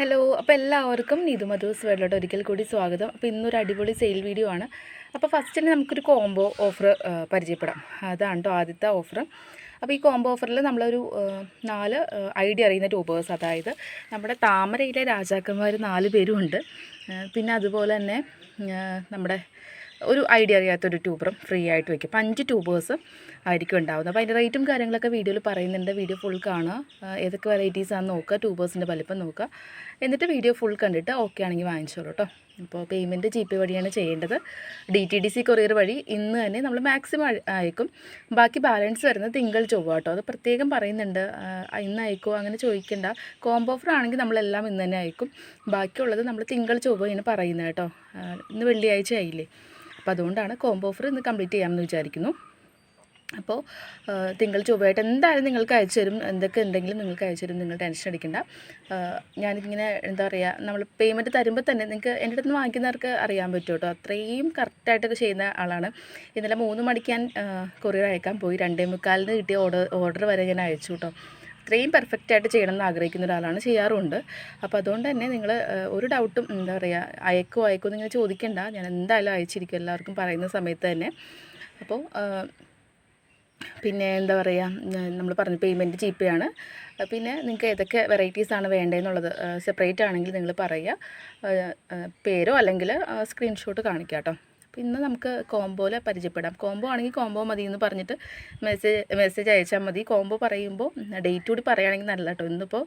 Hello അപ്പോൾ എല്ലാവർക്കും നീതു മധുസ് ഒരിക്കൽ കൂടി സ്വാഗതം. അപ്പോൾ ഇന്നൊരു അടിപൊളി സെയിൽ വീഡിയോ ആണ്. അപ്പോൾ ഫസ്റ്റ് തന്നെ നമുക്കൊരു കോംബോ ഓഫർ പരിചയപ്പെടാം. അതാണ് കേട്ടോ ആദ്യത്തെ ഓഫർ അപ്പോൾ ഈ കോംബോ ഓഫറിൽ നമ്മളൊരു നാല് ഐഡിയ അറിയുന്ന ട്യൂബേഴ്സ് അതായത് നമ്മുടെ താമരയിലെ രാജാക്കന്മാർ നാല് പേരും ഉണ്ട് പിന്നെ അതുപോലെ തന്നെ നമ്മുടെ ഒരു ഐഡിയ അറിയാത്തൊരു ട്യൂബറും ഫ്രീ ആയിട്ട് വയ്ക്കും അപ്പോൾ അഞ്ച് ട്യൂബേഴ്സ് ആയിരിക്കും ഉണ്ടാവുന്നത്. അപ്പോൾ അതിന്റെ റേറ്റും കാര്യങ്ങളൊക്കെ വീഡിയോയിൽ പറയുന്നുണ്ട്. വീഡിയോ ഫുൾ കാണുക. ഏതൊക്കെ വെറൈറ്റീസ് ആണെന്ന് നോക്കുക. ട്യൂബേഴ്സിന്റെ വലിപ്പം നോക്കുക. എന്നിട്ട് വീഡിയോ ഫുൾ കണ്ടിട്ട് ഓക്കെ ആണെങ്കിൽ വാങ്ങിച്ചോളൂ കേട്ടോ അപ്പോൾ പേയ്മെന്റ് ജി പേ വഴിയാണ് ചെയ്യേണ്ടത്. D T D C courier വഴി ഇന്ന് തന്നെ നമ്മൾ മാക്സിമം അയക്കും. ബാക്കി ബാലൻസ് വരുന്നത് തിങ്കൾ ചൊവ്വ കേട്ടോ അത് പ്രത്യേകം പറയുന്നുണ്ട്. ഇന്ന് അയക്കുമോ അങ്ങനെ ചോദിക്കേണ്ട. കോംബോ ഓഫർ ആണെങ്കിൽ നമ്മളെല്ലാം ഇന്ന് തന്നെ അയക്കും. ബാക്കിയുള്ളത് നമ്മൾ തിങ്കൾ ചൊവ്വ ഇങ്ങനെ പറയുന്നത് കേട്ടോ ഇന്ന് വെള്ളിയാഴ്ച ആയില്ലേ? അപ്പോൾ അതുകൊണ്ടാണ് കോംബോ ഓഫർ ഇന്ന് കംപ്ലീറ്റ് ചെയ്യാമെന്ന് വിചാരിക്കുന്നു. അപ്പോൾ തിങ്കൾ ചൊവ്വയായിട്ട് എന്തായാലും നിങ്ങൾക്ക് അയച്ചു തരും. എന്തൊക്കെ ഉണ്ടെങ്കിലും നിങ്ങൾക്ക് അയച്ചു തരും നിങ്ങൾ ടെൻഷൻ അടിക്കണ്ട. ഞാനിങ്ങനെ എന്താ പറയുക നമ്മൾ പേയ്മെന്റ് തരുമ്പോൾ തന്നെ നിങ്ങൾക്ക് എന്റെ അടുത്ത് നിന്ന് വാങ്ങിക്കുന്നവർക്ക് അറിയാൻ പറ്റും കേട്ടോ. അത്രയും കറക്റ്റായിട്ടൊക്കെ ചെയ്യുന്ന ആളാണ്. ഇന്നലെ മൂന്ന് മണിക്ക് ഞാൻ കൊറിയർ അയക്കാൻ പോയി. രണ്ടേ മുക്കാലിന് കിട്ടിയ ഓർഡർ ഓർഡർ വരെ ഞാൻ അയച്ചു കേട്ടോ. അത്രയും പെർഫെക്റ്റ് ആയിട്ട് ചെയ്യണം എന്ന് ആഗ്രഹിക്കുന്ന ഒരാളാണ് ചെയ്യാറുണ്ട്. അപ്പോൾ അതുകൊണ്ട് തന്നെ നിങ്ങൾ ഒരു ഡൗട്ടും എന്താ പറയുക അയക്കോ അയക്കോ നിങ്ങൾ ചോദിക്കേണ്ട. ഞാൻ എന്തായാലും അയച്ചിരിക്കും എല്ലാവർക്കും പറയുന്ന സമയത്ത് തന്നെ. അപ്പോൾ പിന്നെ എന്താ പറയുക നമ്മൾ പറഞ്ഞ പേയ്മെന്റ് ആണ്. പിന്നെ നിങ്ങൾക്ക് ഏതൊക്കെ വെറൈറ്റീസ് ആണ് വേണ്ടതെന്നുള്ളത് സെപ്പറേറ്റ് ആണെങ്കിൽ നിങ്ങൾ പറയുക പേരോ അല്ലെങ്കിൽ സ്ക്രീൻഷോട്ട് കാണിക്കാം കേട്ടോ അപ്പോൾ ഇന്ന് നമുക്ക് കോംബോയിൽ പരിചയപ്പെടാം. കോംബോ ആണെങ്കിൽ കോംബോ മതി എന്ന് പറഞ്ഞിട്ട് മെസ്സേജ് മെസ്സേജ് അയച്ചാൽ മതി. കോംബോ പറയുമ്പോൾ ഡേറ്റ് കൂടി പറയുകയാണെങ്കിൽ നല്ല കേട്ടോ ഇന്നിപ്പോൾ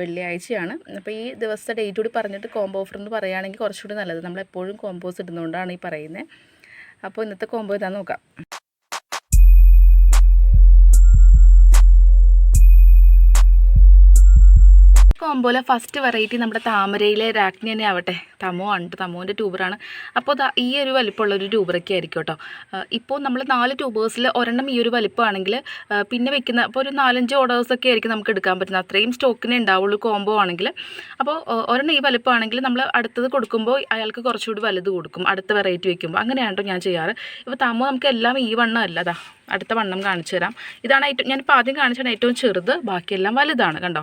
വെള്ളിയാഴ്ചയാണ്. അപ്പോൾ ഈ ദിവസത്തെ ഡേറ്റ് കൂടി പറഞ്ഞിട്ട് കോംബോ ഓഫർ എന്ന് പറയുകയാണെങ്കിൽ കുറച്ചുകൂടി നല്ലത്. നമ്മളെപ്പോഴും കോംബോസ് ഇടുന്നതുകൊണ്ടാണ് ഈ പറയുന്നത്. അപ്പോൾ ഇന്നത്തെ കോംബോ ഇതാ നോക്കാം. കോമ്പോലെ ഫസ്റ്റ് വെറൈറ്റി നമ്മുടെ താമരയിലെ രാജ്ഞി തന്നെ ആവട്ടെ. തമോ ആണ് ട്ടോ. തമോന്റെ ട്യൂബറാണ് അപ്പോൾ ഈ ഒരു വലിപ്പമുള്ള ഒരു ട്യൂബറൊക്കെ ആയിരിക്കും കേട്ടോ. ഇപ്പോൾ നമ്മൾ നാല് ട്യൂബേഴ്സിൽ ഒരെണ്ണം ഈ ഒരു വലിപ്പമാണെങ്കിൽ പിന്നെ വെക്കുന്ന അപ്പോൾ ഒരു നാലഞ്ച് ഓർഡേഴ്സൊക്കെ ആയിരിക്കും നമുക്ക് എടുക്കാൻ പറ്റുന്നത്. അത്രയും സ്റ്റോക്കിനെ ഉണ്ടാവുള്ളൂ കോംബോ ആണെങ്കിൽ. അപ്പോൾ ഒരെണ്ണം ഈ വലിപ്പമാണെങ്കിൽ നമ്മൾ അടുത്തത് കൊടുക്കുമ്പോൾ അയാൾക്ക് കുറച്ചുകൂടി വലുത് കൊടുക്കും. അടുത്ത വെറൈറ്റി വെക്കുമ്പോൾ. അങ്ങനെയാണ് കേട്ടോ ഞാൻ ചെയ്യാറ്. ഇപ്പോൾ തമോ നമുക്ക് എല്ലാം ഈ വണ്ണം അല്ല അതാ അടുത്ത വണ്ണം കാണിച്ചു തരാം. ഇതാണ് ഏറ്റവും ഞാനിപ്പോൾ ആദ്യം കാണിച്ചാണ് ഏറ്റവും ചെറുത് ബാക്കിയെല്ലാം വലുതാണ് കണ്ടോ?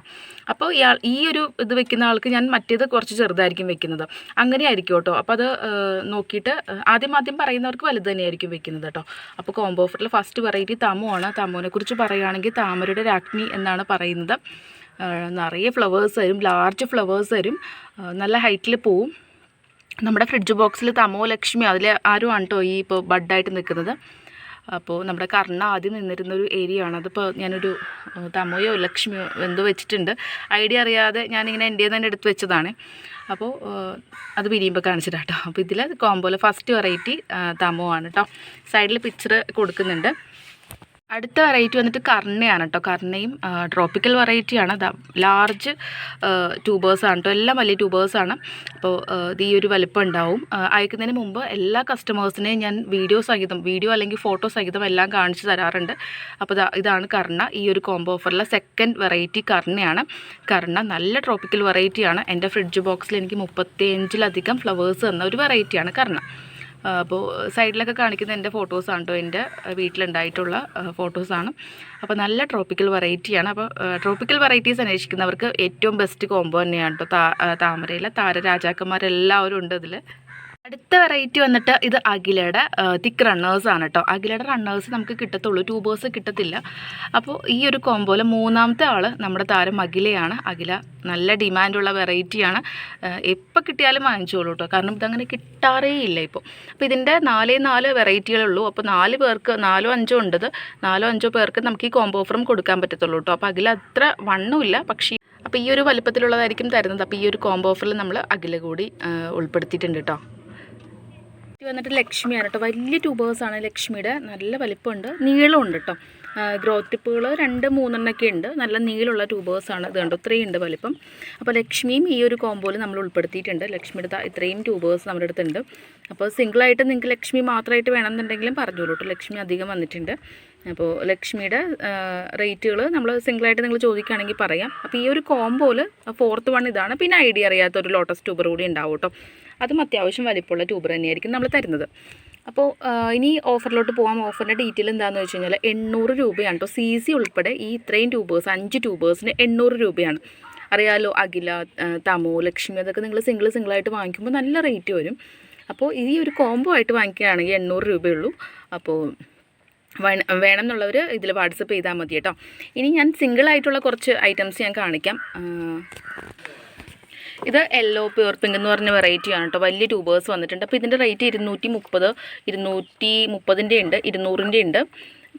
അപ്പോൾ ഇയാൾ ഈ ഒരു ഇത് വെക്കുന്ന ആൾക്ക് ഞാൻ മറ്റേത് കുറച്ച് ചെറുതായിരിക്കും വെക്കുന്നത്. അങ്ങനെ ആയിരിക്കും കേട്ടോ. അപ്പോൾ അത് നോക്കിയിട്ട് ആദ്യം ആദ്യം പറയുന്നവർക്ക് വലുത് തന്നെയായിരിക്കും വെക്കുന്നത് കേട്ടോ. അപ്പോൾ കോംബോ ഓഫറിൽ ഫസ്റ്റ് വെറൈറ്റി തമുവാണ്. തമോനെ കുറിച്ച് പറയുകയാണെങ്കിൽ താമരയുടെ രാജ്ഞി എന്നാണ് പറയുന്നത്. നിറയെ ഫ്ലവേഴ്സ് വരും ലാർജ് ഫ്ലവേഴ്സ് വരും നല്ല ഹൈറ്റിൽ പോവും. നമ്മുടെ ഫ്രിഡ്ജ് ബോക്സിൽ തമോ ലക്ഷ്മി അതിൽ ആരും കേട്ടോ ഈ ഇപ്പോൾ ബഡായിട്ട് നിൽക്കുന്നത്? അപ്പോൾ നമ്മുടെ കർണ ആദ്യം നിന്നിരുന്ന ഒരു ഏരിയ ആണ് അതിപ്പോൾ ഞാനൊരു തമോയോ ലക്ഷ്മിയോ എന്തോ വെച്ചിട്ടുണ്ട്. ഐഡിയ അറിയാതെ ഞാനിങ്ങനെ എന്റെ തന്നെ എടുത്ത് വെച്ചതാണ്. അപ്പോൾ അത് പിരിയുമ്പോൾ കാണിച്ചിട്ട് കേട്ടോ. അപ്പോൾ ഇതിൽ കോംബോയിൽ ഫസ്റ്റ് വെറൈറ്റി തമോ ആണ് കേട്ടോ സൈഡിൽ പിക്ചർ കൊടുക്കുന്നുണ്ട്. അടുത്ത വെറൈറ്റി വന്നിട്ട് കർണയാണ് കേട്ടോ കർണയും ട്രോപ്പിക്കൽ വെറൈറ്റിയാണ് ലാർജ് ട്യൂബേഴ്സ് ആണ് കേട്ടോ എല്ലാം വലിയ ട്യൂബേഴ്സ് ആണ്. അപ്പോൾ ഇത് ഈ ഒരു വലിപ്പം ഉണ്ടാവും. അയക്കുന്നതിന് മുമ്പ് എല്ലാ കസ്റ്റമേഴ്സിനെയും ഞാൻ വീഡിയോ സഹിതം വീഡിയോ അല്ലെങ്കിൽ ഫോട്ടോ സഹിതം എല്ലാം കാണിച്ചു തരാറുണ്ട്. അപ്പോൾ ഇതാണ് കർണ. ഈ ഒരു കോംബോ ഓഫറിലെ സെക്കൻഡ് വെറൈറ്റി കർണയാണ്. കർണ നല്ല ട്രോപ്പിക്കൽ വെറൈറ്റിയാണ് എന്റെ ഫ്രിഡ്ജ് ബോക്സിൽ എനിക്ക് മുപ്പത്തിയഞ്ചിലധികം ഫ്ലവേഴ്സ് തന്ന ഒരു വെറൈറ്റിയാണ് കർണ. അപ്പോൾ സൈഡിലൊക്കെ കാണിക്കുന്ന എന്റെ ഫോട്ടോസാണ് കേട്ടോ എന്റെ വീട്ടിലുണ്ടായിട്ടുള്ള ഫോട്ടോസാണ്. അപ്പോൾ നല്ല ട്രോപ്പിക്കൽ വെറൈറ്റിയാണ്. അപ്പോൾ ട്രോപ്പിക്കൽ വെറൈറ്റീസ് അന്വേഷിക്കുന്നവർക്ക് ഏറ്റവും ബെസ്റ്റ് കോംബോ തന്നെയാണ് കേട്ടോ താ താമരയിലെ താരരാജാക്കന്മാരെല്ലാവരും ഉണ്ട് ഇതിൽ അടുത്ത വെറൈറ്റി വന്നിട്ട് ഇത് അഖിലയുടെ തിക്ക് റണ്ണേഴ്സ് ആണ് കേട്ടോ അഖിലയുടെ റണ്ണേഴ്സ് നമുക്ക് കിട്ടത്തുള്ളൂ. ട്യൂബേഴ്സ് കിട്ടത്തില്ല. അപ്പോൾ ഈ ഒരു കോമ്പോയിൽ മൂന്നാമത്തെ ആൾ നമ്മുടെ താരം അഖിലയാണ്. അഖില നല്ല ഡിമാൻഡുള്ള വെറൈറ്റിയാണ് എപ്പോൾ കിട്ടിയാലും വാങ്ങിച്ചോളൂ കേട്ടോ കാരണം ഇതങ്ങനെ കിട്ടാറേ ഇല്ല ഇപ്പോൾ അപ്പോൾ ഇതിന്റെ നാലേ നാല് വെറൈറ്റികളുള്ളൂ അപ്പോൾ നാല് പേർക്ക് നാലോ അഞ്ചോ ഉണ്ടത്. നാലോ അഞ്ചോ പേർക്ക് നമുക്ക് ഈ കോംബോ ഓഫറും കൊടുക്കാൻ പറ്റത്തുള്ളൂ കേട്ടോ അപ്പോൾ അഖില അത്ര വണ്ണമില്ല പക്ഷേ അപ്പോൾ ഈ ഒരു വലിപ്പത്തിലുള്ളതായിരിക്കും തരുന്നത്. അപ്പോൾ ഈ ഒരു കോംബോ ഓഫറിൽ നമ്മൾ അഖില കൂടി ഉൾപ്പെടുത്തിയിട്ടുണ്ട് കേട്ടോ ഇത് വന്നിട്ട് ലക്ഷ്മിയാണ് കേട്ടോ. വലിയ ട്യൂബേഴ്സാണ് ലക്ഷ്മിയുടെ. നല്ല വലിപ്പമുണ്ട്. നീളമുണ്ട് കേട്ടോ. ഗ്രോത്ത് ടിപ്പുകൾ രണ്ട് മൂന്നെണ്ണൊക്കെ ഉണ്ട്. നല്ല നീളമുള്ള ആണ്. ഇത് കണ്ടോ? ഇത്രയും ഉണ്ട് വലിപ്പം. അപ്പോൾ ലക്ഷ്മിയും ഈ ഒരു കോമ്പോയിൽ നമ്മൾ ഉൾപ്പെടുത്തിയിട്ടുണ്ട്. ലക്ഷ്മിയുടെ ഇത്രയും ട്യൂബേഴ്സ് നമ്മുടെ അടുത്തുണ്ട്. അപ്പോൾ സിംഗിളായിട്ട് നിങ്ങൾക്ക് ലക്ഷ്മി മാത്രമായിട്ട് വേണമെന്നുണ്ടെങ്കിലും പറഞ്ഞോളൂ കേട്ടോ. ലക്ഷ്മി അധികം വന്നിട്ടുണ്ട്. അപ്പോൾ ലക്ഷ്മിയുടെ റേറ്റുകൾ നമ്മൾ സിംഗിളായിട്ട് നിങ്ങൾ ചോദിക്കുകയാണെങ്കിൽ പറയാം. അപ്പോൾ ഈ ഒരു കോംബോയിൽ ഫോർത്ത് വൺ ഇതാണ്. പിന്നെ ഐഡിയ അറിയാത്ത ഒരു ലോട്ടസ് ട്യൂബർ കൂടി ഉണ്ടാവും കേട്ടോ അതും അത്യാവശ്യം വലിപ്പമുള്ള ട്യൂബർ തന്നെയായിരിക്കും നമ്മൾ തരുന്നത്. അപ്പോൾ ഇനി ഓഫറിലോട്ട് പോകാം ഓഫറിന്റെ ഡീറ്റെയിൽ എന്താണെന്ന് വെച്ച് കഴിഞ്ഞാൽ എണ്ണൂറ് രൂപയാണ് കേട്ടോ സി സി ഉൾപ്പെടെ ഈ ഇത്രയും ട്യൂബേഴ്സ് അഞ്ച് ട്യൂബേഴ്സിന് എണ്ണൂറ് രൂപയാണ്. അറിയാലോ അഖില തമോ ലക്ഷ്മി അതൊക്കെ നിങ്ങൾ സിംഗിൾ സിംഗിളായിട്ട് വാങ്ങിക്കുമ്പോൾ നല്ല റേറ്റ് വരും. അപ്പോൾ ഈ ഒരു കോംബോ ആയിട്ട് വാങ്ങിക്കുകയാണെങ്കിൽ എണ്ണൂറ് രൂപയുള്ളൂ. അപ്പോൾ വേണ- എന്നുള്ളവർ ഇതിൽ വാട്സപ്പ് ചെയ്താൽ മതി കേട്ടോ. ഇനി ഞാൻ സിംഗിൾ ആയിട്ടുള്ള കുറച്ച് ഐറ്റംസ് ഞാൻ കാണിക്കാം. ഇത് യെല്ലോ പ്യൂർ പിങ്ക് എന്ന് പറഞ്ഞ വെറൈറ്റി ആണ് കേട്ടോ. വലിയ ട്യൂബേഴ്സ് വന്നിട്ടുണ്ട്. അപ്പോൾ ഇതിന്റെ റേറ്റ് ഇരുന്നൂറ്റി മുപ്പത് ഇരുന്നൂറ്റി മുപ്പതിന്റെ ഉണ്ട് ഇരുന്നൂറിന്റെ ഉണ്ട്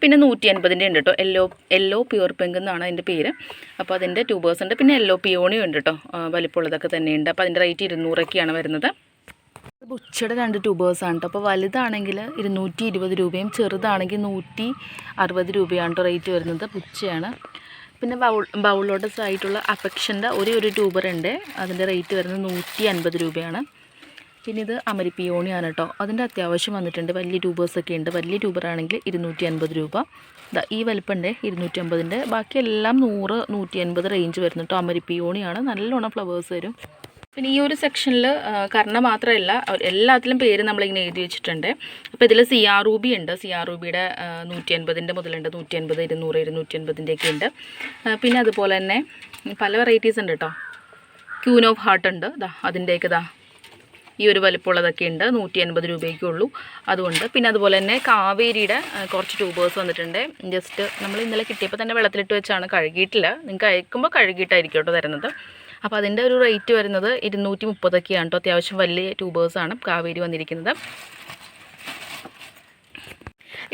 പിന്നെ നൂറ്റി അൻപതിന്റെ ഉണ്ട് കേട്ടോ. യെല്ലോ യെല്ലോ പ്യൂർ പിങ്ക് എന്നാണ് അതിന്റെ പേര്. അപ്പോൾ അതിന്റെ ട്യൂബേഴ്സ് ഉണ്ട്. പിന്നെ യെല്ലോ പിയോണിയും ഉണ്ട് കേട്ടോ. വലിപ്പമുള്ളതൊക്കെ തന്നെയുണ്ട് അപ്പോൾ അതിന്റെ റേറ്റ് ഇരുന്നൂറൊക്കെയാണ് വരുന്നത്. ഉച്ചയുടെ രണ്ട് ആണ് കേട്ടോ അപ്പോൾ വലുതാണെങ്കിൽ ഇരുന്നൂറ്റി ഇരുപത് രൂപയും ചെറുതാണെങ്കിൽ നൂറ്റി അറുപത് രൂപയാണ് കേട്ടോ റേറ്റ് വരുന്നത്. ഉച്ചയാണ്. പിന്നെ ബൗൾ ബൗളോട്ടസ് ആയിട്ടുള്ള അഫക്ഷന്റെ ഒരേ ഒരു ട്യൂബർ ഉണ്ട്. അതിന്റെ റേറ്റ് വരുന്നത് നൂറ്റി അൻപത് രൂപയാണ്. പിന്നെ ഇത് അമരിപ്പിയോണിയാണ് കേട്ടോ അതിന്റെ അത്യാവശ്യം വന്നിട്ടുണ്ട്. വലിയ ട്യൂബേഴ്സൊക്കെ ഉണ്ട്. വലിയ ട്യൂബറാണെങ്കിൽ ഇരുന്നൂറ്റി അൻപത് രൂപ. ഈ വലിപ്പമുണ്ട് ഇരുന്നൂറ്റി അമ്പതിന്റെ ബാക്കിയെല്ലാം നൂറ് നൂറ്റി അൻപത് റേഞ്ച് വരുന്നു കേട്ടോ അമരിപ്പിയോണിയാണ്. നല്ലോണം ഫ്ലവേഴ്സ് വരും. പിന്നെ ഈ ഒരു സെക്ഷനിൽ കർണ മാത്രമല്ല എല്ലാത്തിലും പേര് നമ്മളിങ്ങനെ എഴുതി വെച്ചിട്ടുണ്ട്. അപ്പോൾ ഇതിൽ സി ആർ റൂബി ഉണ്ട്. സി ആർ റൂബിയുടെ നൂറ്റി അൻപതിന്റെ മുതലുണ്ട്. നൂറ്റി അൻപത് ഇരുന്നൂറ് ഇരുന്നൂറ്റി അൻപതിന്റെയൊക്കെ ഉണ്ട് പിന്നെ അതുപോലെ തന്നെ പല വെറൈറ്റീസ് ഉണ്ട് കേട്ടോ ക്യൂൻ ഓഫ് ഹാർട്ട് ഉണ്ട്. ദാ അതിന്റെയൊക്കെ ദാ ഈ ഒരു വലിപ്പമുള്ളതൊക്കെ ഉണ്ട്. നൂറ്റി അൻപത് രൂപയ്ക്കേ അതുകൊണ്ട് പിന്നെ അതുപോലെ തന്നെ കാവേരിയുടെ കുറച്ച് ട്യൂബേഴ്സ് വന്നിട്ടുണ്ട്. ജസ്റ്റ് നമ്മൾ ഇന്നലെ കിട്ടിയപ്പോൾ തന്നെ വെള്ളത്തിലിട്ട് വെച്ചാണ് കഴുകിയിട്ടില്ല. നിങ്ങൾക്ക് അയക്കുമ്പോൾ കഴുകിയിട്ടായിരിക്കും കേട്ടോ തരുന്നത്. അപ്പോൾ അതിന്റെ ഒരു റേറ്റ് വരുന്നത് ഇരുന്നൂറ്റി മുപ്പതൊക്കെയാണ് കേട്ടോ അത്യാവശ്യം വലിയ ട്യൂബേഴ്സാണ് കാവേരി വന്നിരിക്കുന്നത്.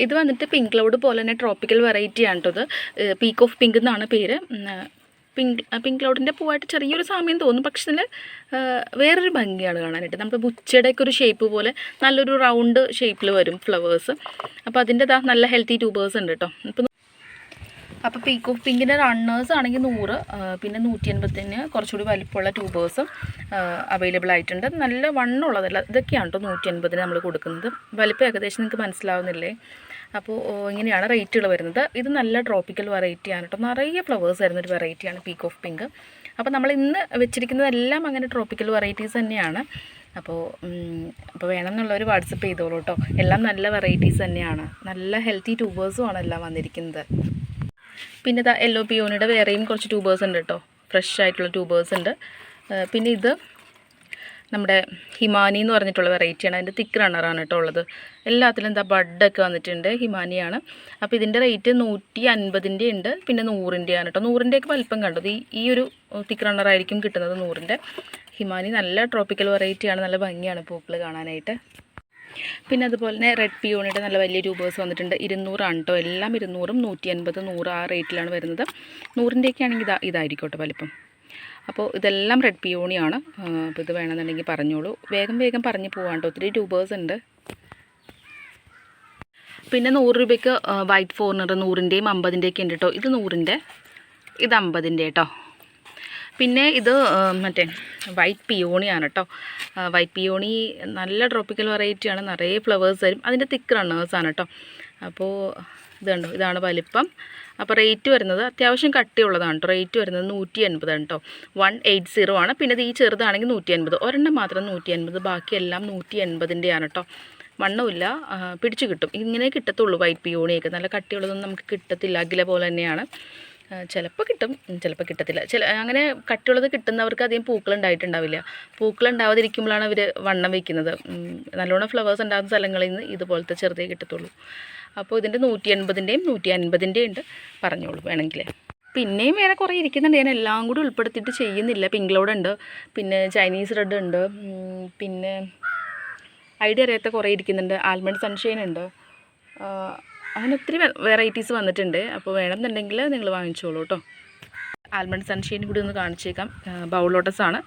ഇത് വന്നിട്ട് പിങ്ക് ക്ലൗഡ് പോലെ തന്നെ ട്രോപ്പിക്കൽ വെറൈറ്റി ആണ് കേട്ടോ ഇത്. പീക്ക് ഓഫ് പിങ്ക് എന്നാണ് പേര്. പിങ്ക് പിങ്ക് ക്ലൗഡിന്റെ പൂവായിട്ട് ചെറിയൊരു സാമ്യം തോന്നും. പക്ഷെ ഇതിൽ വേറൊരു ഭംഗിയാണ് കാണാനായിട്ട്. നമ്മുടെ ബുച്ചയുടെയൊക്കെ ഒരു ഷേപ്പ് പോലെ നല്ലൊരു റൗണ്ട് ഷേപ്പിൽ വരും ഫ്ലവേഴ്സ് അപ്പോൾ അതിന്റെ നല്ല ഹെൽത്തി ട്യൂബേഴ്സ് ഉണ്ട് കേട്ടോ അപ്പോൾ പീക്ക് ഓഫ് പിങ്കിന്റെ റണ്ണേഴ്സ് ആണെങ്കിൽ നൂറ് പിന്നെ നൂറ്റി എൺപത്തിന് കുറച്ചുകൂടി വലിപ്പമുള്ള ട്യൂബേഴ്സും അവൈലബിൾ ആയിട്ടുണ്ട്. നല്ല വണ്ണമുള്ളതല്ല ഇതൊക്കെയാണ് കേട്ടോ നൂറ്റി എൺപതിന് നമ്മൾ കൊടുക്കുന്നത്. വലിപ്പം ഏകദേശം നിങ്ങൾക്ക് മനസ്സിലാവുന്നില്ലേ? അപ്പോൾ ഇങ്ങനെയാണ് റേറ്റുകൾ വരുന്നത്. ഇത് നല്ല ട്രോപ്പിക്കൽ വെറൈറ്റിയാണ് കേട്ടോ നിറയെ ഫ്ലവേഴ്സ് വരുന്ന ഒരു വെറൈറ്റിയാണ് പീക്ക് ഓഫ് പിങ്ക് അപ്പോൾ നമ്മൾ ഇന്ന് വെച്ചിരിക്കുന്നതെല്ലാം അങ്ങനെ ട്രോപ്പിക്കൽ വെറൈറ്റീസ് തന്നെയാണ്. അപ്പോൾ അപ്പോൾ വേണമെന്നുള്ളവർ വാട്സപ്പ് ചെയ്തോളൂ കേട്ടോ എല്ലാം നല്ല വെറൈറ്റീസ് തന്നെയാണ്. നല്ല ഹെൽത്തി ട്യൂബേഴ്സും ആണ് എല്ലാം വന്നിരിക്കുന്നത്. പിന്നെ ഇതാ യെല്ലോ പിയോണിയുടെ വേറെയും കുറച്ച് ട്യൂബേഴ്സ് ഉണ്ട് കേട്ടോ ഫ്രഷ് ആയിട്ടുള്ള ട്യൂബേഴ്സ് ഉണ്ട്. പിന്നെ ഇത് നമ്മുടെ ഹിമാനി എന്ന് പറഞ്ഞിട്ടുള്ള വെറൈറ്റിയാണ് അതിന്റെ തിക്ക് റണ്ണറാണ് കേട്ടോ ഉള്ളത്. എല്ലാത്തിലും എന്താ ബഡൊക്കെ വന്നിട്ടുണ്ട് ഹിമാനിയാണ്. അപ്പോൾ ഇതിന്റെ റേറ്റ് നൂറ്റി അൻപതിന്റെ ഉണ്ട്. പിന്നെ നൂറിന്റെയാണ് കേട്ടോ നൂറിന്റെയൊക്കെ വലിപ്പം കണ്ടത് ഈ ഈ ഒരു തിക്ക് റണ്ണറായിരിക്കും കിട്ടുന്നത് നൂറിന്റെ. ഹിമാനി നല്ല ട്രോപ്പിക്കൽ വെറൈറ്റിയാണ് നല്ല ഭംഗിയാണ് പൂക്കൾ കാണാനായിട്ട്. പിന്നെ അതുപോലെ തന്നെ റെഡ് പിയോണിയുടെ നല്ല വലിയ രൂപേഴ്സ് വന്നിട്ടുണ്ട്. ഇരുന്നൂറാണ് കേട്ടോ എല്ലാം ഇരുന്നൂറും നൂറ്റി അൻപത് നൂറ് ആ റേറ്റിലാണ് വരുന്നത്. നൂറിന്റെയൊക്കെ ആണെങ്കിൽ ഇതാ ഇതായിരിക്കും കേട്ടോ വലിപ്പം. അപ്പോൾ ഇതെല്ലാം റെഡ് പിയോണിയാണ് അപ്പോൾ ഇത് വേണമെന്നുണ്ടെങ്കിൽ പറഞ്ഞോളൂ. വേഗം വേഗം പറഞ്ഞ് പോകാം കേട്ടോ ഒത്തിരി രൂപേഴ്സ് ഉണ്ട്. പിന്നെ നൂറ് രൂപയ്ക്ക് വൈറ്റ് ഫോർണർ നൂറിന്റെയും അമ്പതിന്റെയൊക്കെ ഉണ്ട് കേട്ടോ ഇത് നൂറിന്റെ ഇത് അമ്പതിന്റെ കേട്ടോ പിന്നെ ഇത് മറ്റേ വൈറ്റ് പിയോണിയാണ് കേട്ടോ വൈറ്റ് പിയോണി നല്ല ട്രോപ്പിക്കൽ വെറൈറ്റിയാണ് നിറയെ ഫ്ലവേഴ്സ് വരും. അതിന്റെ തിക്ക് റണ്ണേഴ്സാണ് കേട്ടോ അപ്പോൾ ഇത് കണ്ടോ? ഇതാണ് വലിപ്പം. അപ്പോൾ റേറ്റ് വരുന്നത് അത്യാവശ്യം കട്ടിയുള്ളതാണ് കേട്ടോ റേറ്റ് വരുന്നത് നൂറ്റി അൻപതാണ് കേട്ടോ വൺ എയ്റ്റ് സീറോ ആണ്. പിന്നെ ഇത് ഈ ചെറുതാണെങ്കിൽ നൂറ്റി അൻപത് ഒരെണ്ണം മാത്രം നൂറ്റി അൻപത് ബാക്കിയെല്ലാം നൂറ്റി എൺപതിന്റെയാണ് കേട്ടോ വണ്ണമില്ല ആ, പിടിച്ചു കിട്ടും. ഇങ്ങനെ കിട്ടത്തുള്ളൂ വൈറ്റ് പിയോണിയൊക്കെ നല്ല കട്ടിയുള്ളതൊന്നും നമുക്ക് കിട്ടത്തില്ല. അഖില പോലെ തന്നെയാണ്. ചിലപ്പോൾ കിട്ടും ചിലപ്പോൾ കിട്ടത്തില്ല. ചില അങ്ങനെ കട്ടിയുള്ളത് കിട്ടുന്നവർക്ക് അധികം പൂക്കൾ ഉണ്ടായിട്ടുണ്ടാവില്ല. പൂക്കൾ ഉണ്ടാവാതിരിക്കുമ്പോഴാണ് അവർ വണ്ണം വയ്ക്കുന്നത് നല്ലോണം ഫ്ലവേഴ്സ് ഉണ്ടാകുന്ന സ്ഥലങ്ങളിൽ നിന്ന് ഇതുപോലത്തെ ചെറുതേ കിട്ടത്തുള്ളൂ. അപ്പോൾ ഇതിന്റെ നൂറ്റി എൺപതിന്റെയും നൂറ്റി അൻപതിന്റെയും ഉണ്ട് പറഞ്ഞോളൂ വേണമെങ്കിൽ പിന്നെയും വേറെ കുറേ ഇരിക്കുന്നുണ്ട്. ഞാൻ എല്ലാം കൂടി ഉൾപ്പെടുത്തിയിട്ട് ചെയ്യുന്നില്ല. പിങ്ക് ഉണ്ട് പിന്നെ ചൈനീസ് റെഡ് ഉണ്ട് പിന്നെ ഐഡിയ അറിയാത്ത കുറേ ഇരിക്കുന്നുണ്ട്. ആൽമണ്ട് സൺഷൈൻ ഉണ്ട്. അങ്ങനെ ഒത്തിരി വെറൈറ്റീസ് വന്നിട്ടുണ്ട്. അപ്പോൾ വേണമെന്നുണ്ടെങ്കിൽ നിങ്ങൾ വാങ്ങിച്ചോളൂ കേട്ടോ ആൽമണ്ട് സൺഷെയിൻ കൂടി ഒന്ന് കാണിച്ചേക്കാം. ബൗൾ ലോട്ടസ് ആണ്.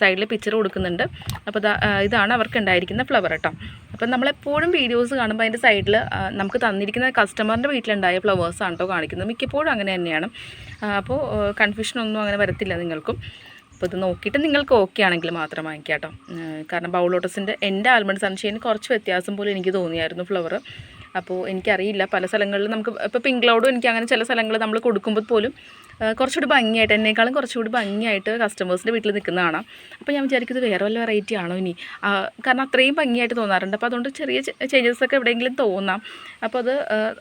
സൈഡിൽ പിക്ചർ കൊടുക്കുന്നുണ്ട്. അപ്പോൾ ഇതാണ് അവർക്ക് ഉണ്ടായിരിക്കുന്ന ഫ്ലവർ കേട്ടോ അപ്പം നമ്മളെപ്പോഴും വീഡിയോസ് കാണുമ്പോൾ അതിന്റെ സൈഡിൽ നമുക്ക് തന്നിരിക്കുന്ന കസ്റ്റമറിന്റെ വീട്ടിലുണ്ടായ ഫ്ലവേഴ്സ് ആണ് കേട്ടോ കാണിക്കുന്നത്. മിക്കപ്പോഴും അങ്ങനെ തന്നെയാണ്. അപ്പോൾ അപ്പോൾ കൺഫ്യൂഷനൊന്നും അങ്ങനെ വരത്തില്ല നിങ്ങൾക്കും. അപ്പോൾ ഇത് നോക്കിയിട്ട് നിങ്ങൾക്ക് ഓക്കെ ആണെങ്കിൽ മാത്രം വാങ്ങിക്കാം കേട്ടോ കാരണം ബൗൾ ലോട്ടസിന്റെ എന്റെ ആൽമണ്ട് സൺഷെയിൻ കുറച്ച് വ്യത്യാസം പോലും എനിക്ക് തോന്നിയായിരുന്നു ഫ്ലവർ അപ്പോൾ എനിക്കറിയില്ല. പല സ്ഥലങ്ങളിലും നമുക്ക് ഇപ്പോൾ പിങ്ക് ക്ലൗഡും എനിക്ക് അങ്ങനെ ചില സ്ഥലങ്ങൾ നമ്മൾ കൊടുക്കുമ്പോൾ പോലും കുറച്ചുകൂടി ഭംഗിയായിട്ട് എന്നേക്കാളും കുറച്ചുകൂടി ഭംഗിയായിട്ട് കസ്റ്റമേഴ്സിന്റെ വീട്ടിൽ നിൽക്കുന്നതാണ് അപ്പോൾ ഞാൻ വിചാരിക്കുന്നത് വേറെ വല്ല വെറൈറ്റി ആണോ ഇനി? കാരണം അത്രയും ഭംഗിയായിട്ട് തോന്നാറുണ്ട്. അപ്പോൾ അതുകൊണ്ട് ചെറിയ ചേഞ്ചസ് ഒക്കെ എവിടെയെങ്കിലും തോന്നാം. അപ്പോൾ അത്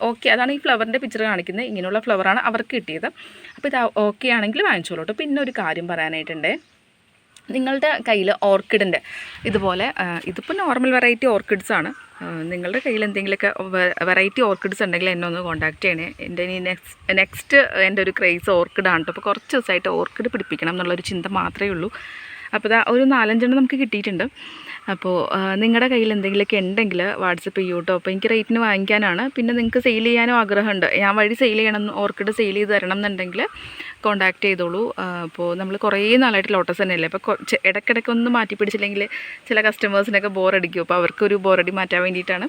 ഓക്കെ അതാണ് ഈ ഫ്ലവറിന്റെ പിക്ചർ കാണിക്കുന്നത്. ഇങ്ങനെയുള്ള ഫ്ലവറാണ് അവർക്ക് കിട്ടിയത്. അപ്പോൾ ഇത് ഓക്കെ ആണെങ്കിൽ വാങ്ങിച്ചോളൂ കേട്ടോ പിന്നെ ഒരു കാര്യം പറയാനായിട്ടുണ്ടേ. നിങ്ങളുടെ കയ്യിൽ ഓർക്കിഡിന്റെ ഇതുപോലെ ഇതിപ്പോൾ നോർമൽ വെറൈറ്റി ഓർക്കിഡ്സ് ആണ്. നിങ്ങളുടെ കയ്യിൽ എന്തെങ്കിലുമൊക്കെ വെറൈറ്റി ഓർക്കിഡ്സ് ഉണ്ടെങ്കിൽ എന്നെ ഒന്ന് കോൺടാക്ട് ചെയ്യണേ. എന്റെ ഇനി നെക്സ്റ്റ് നെക്സ്റ്റ് എന്റെ ഒരു ക്രേസ് ഓർക്കിഡാണ് കേട്ടോ. അപ്പോൾ കുറച്ച് ദിവസമായിട്ട് ഓർക്കിഡ് പിടിപ്പിക്കണം എന്നുള്ളൊരു ചിന്ത മാത്രമേ ഉള്ളൂ. അപ്പോൾ ഒരു നാലഞ്ചെണ്ണം നമുക്ക് കിട്ടിയിട്ടുണ്ട്. അപ്പോൾ നിങ്ങളുടെ കയ്യിൽ എന്തെങ്കിലുമൊക്കെ ഉണ്ടെങ്കിൽ വാട്സപ്പ് ചെയ്യൂ കേട്ടോ അപ്പോൾ എനിക്ക് റേറ്റിന് വാങ്ങിക്കാനാണ്. പിന്നെ നിങ്ങൾക്ക് സെയിൽ ചെയ്യാനും ആഗ്രഹമുണ്ട് ഞാൻ വഴി സെയിൽ ചെയ്യണം ഓർക്കിഡ് സെയിൽ ചെയ്ത് തരണം എന്നുണ്ടെങ്കിൽ കോൺടാക്ട് ചെയ്തോളൂ. അപ്പോൾ നമ്മൾ കുറേ നാളായിട്ട് ലോട്ടസ് തന്നെയല്ലേ? അപ്പോൾ ഇടയ്ക്കിടയ്ക്ക് ഒന്ന് മാറ്റി പിടിച്ചില്ലെങ്കിൽ ചില കസ്റ്റമേഴ്സിനൊക്കെ ബോറടിക്കും. അപ്പോൾ അവർക്കൊരു ബോറടി മാറ്റാൻ വേണ്ടിയിട്ടാണ്.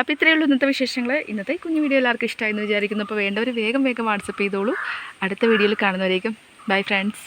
അപ്പോൾ ഇത്രയേ ഉള്ളൂ ഇന്നത്തെ വിശേഷങ്ങൾ ഇന്നത്തെ കുഞ്ഞു വീഡിയോ എല്ലാവർക്കും ഇഷ്ടമായി എന്ന് വിചാരിക്കുന്നു. അപ്പോൾ വേണ്ടവർ വേഗം വേഗം വാട്സപ്പ് ചെയ്തോളൂ. അടുത്ത വീഡിയോയിൽ കാണുന്നവരേക്കും. Bye friends.